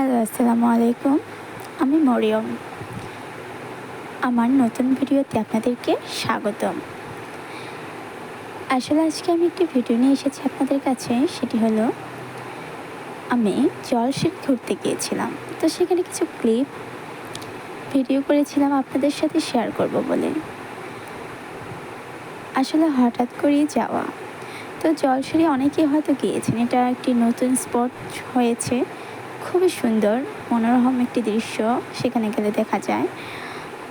Hello আসসালামু আলাইকুম। আমি মরিয়ম। আমার নতুন ভিডিওতে আপনাদেরকে স্বাগতম। আসলে আজকে আমি একটি ভিডিও নিয়ে এসেছি আপনাদের কাছে, সেটি হলো, আমি জলশিট ঘুরতে গিয়েছিলাম। তো সেখানে কিছু ক্লিপ, ভিডিও করেছিলাম আপনাদের সাথে শেয়ার করব বলে। আসলে হঠাৎ করেই যাওয়া। তো জলসিঁড়ি অনেকেই হয়তো গিয়েছেন, এটা একটি নতুন স্পট হয়েছে। খুবই সুন্দর, মনোরম একটি দৃশ্য সেখানে গেলে দেখা যায়।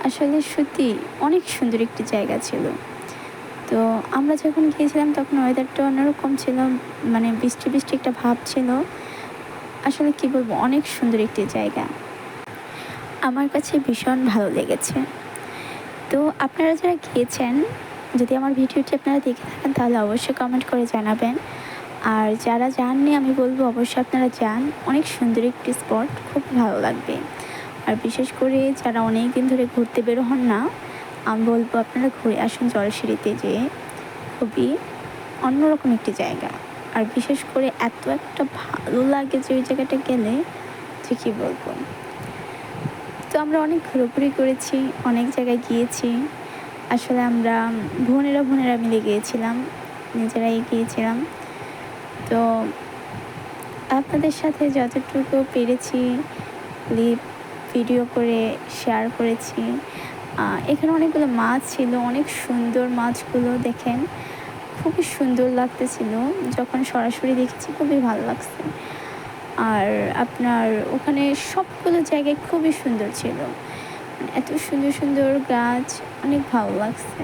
আসলে সত্যি অনেক সুন্দর একটি জায়গা ছিল। তো আমরা যখন গিয়েছিলাম তখন ওয়েদারটা অন্যরকম ছিল মানে বৃষ্টি বৃষ্টি একটা ভাব ছিল। আসলে কি বলব, অনেক সুন্দর একটি জায়গা। আমার কাছে ভীষণ ভালো লেগেছে। তো আপনারা যারা গিয়েছেন, যদি আমার ভিডিওটি আপনারা দেখে থাকেন তাহলে অবশ্যই কমেন্ট করে জানাবেন। আর যারা যাননি, আমি বলব অবশ্যই আপনারা যান। অনেক সুন্দর একটি স্পট, খুব ভালো লাগবে। আর বিশেষ করে যারা অনেক দিন ধরে ঘুরতে বের হন না, আমি বলব আপনারা ঘুরে আসুন জলসিঁড়িতে যে খুবই অন্যরকম একটি জায়গা। আর বিশেষ করে এত একটা ভালো লাগে যে ওই জায়গাটা গেলে, যে কী বলব? তো আমরা অনেক ঘোরাঘুরি করেছি, অনেক জায়গায় গিয়েছি। আসলে আমরা বোনেরা বোনেরা মিলে গিয়েছিলাম, নিজেরাই গিয়েছিলাম। তো আপনাদের সাথে যতটুকু পেরেছি ক্লিপ ভিডিও করে শেয়ার করেছি এখানে অনেকগুলো মাছ ছিল, অনেক সুন্দর মাছগুলো দেখেন, খুবই সুন্দর লাগতেছিল, যখন সরাসরি দেখেছি খুবই ভালো লাগছে। আর আপনার ওখানে সবগুলো জায়গায় খুবই সুন্দর ছিল এত সুন্দর সুন্দর গাছ, অনেক ভালো লাগছে।